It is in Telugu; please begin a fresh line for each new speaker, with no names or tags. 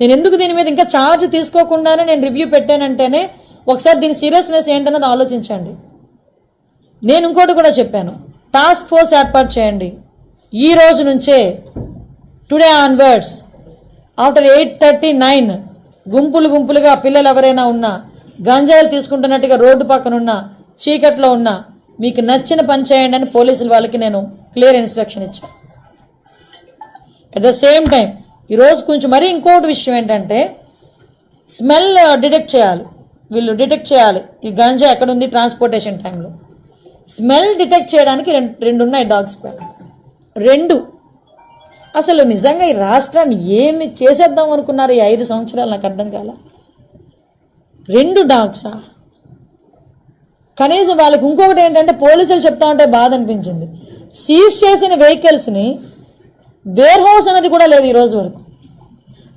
నేను ఎందుకు దీని మీద ఇంకా ఛార్జ్ తీసుకోకుండానే నేను రివ్యూ పెట్టానంటేనే ఒకసారి దీని సీరియస్నెస్ ఏంటన్నది ఆలోచించండి. నేను ఇంకోటి కూడా చెప్పాను. టాస్క్ ఫోర్స్ ఏర్పాటు చేయండి. ఈ రోజు నుంచే today onwards after eight thirty nine గుంపులు గుంపులుగా పిల్లలు ఎవరైనా ఉన్నా గంజాయిలు తీసుకుంటున్నట్టుగా రోడ్డు పక్కన ఉన్నా చీకట్లో ఉన్నా మీకు నచ్చిన పని చేయండి అని పోలీసుల వాళ్ళకి నేను క్లియర్ ఇన్స్ట్రక్షన్ ఇచ్చాను. అట్ ద సేమ్ టైం ఈరోజు కొంచెం మరీ ఇంకోటి విషయం ఏంటంటే స్మెల్ డిటెక్ట్ చేయాలి. వీళ్ళు డిటెక్ట్ చేయాలి. ఈ గంజా ఎక్కడ ఉంది ట్రాన్స్పోర్టేషన్ టైంలో. స్మెల్ డిటెక్ట్ చేయడానికి రెండు రెండు ఉన్నాయి డాగ్స్ పైన. రెండు. అసలు నిజంగా ఈ రాష్ట్రాన్ని ఏమి చేసేద్దాం అనుకున్నారు ఈ ఐదు సంవత్సరాలు? నాకు అర్థం కాల. రెండు డాగ్సా? కనీసం వాళ్ళకి ఇంకొకటి ఏంటంటే పోలీసులు చెప్తా ఉంటే బాధ అనిపించింది. సీజ్ చేసిన వెహికల్స్ని వేర్ హౌస్ అనేది కూడా లేదు ఈరోజు వరకు.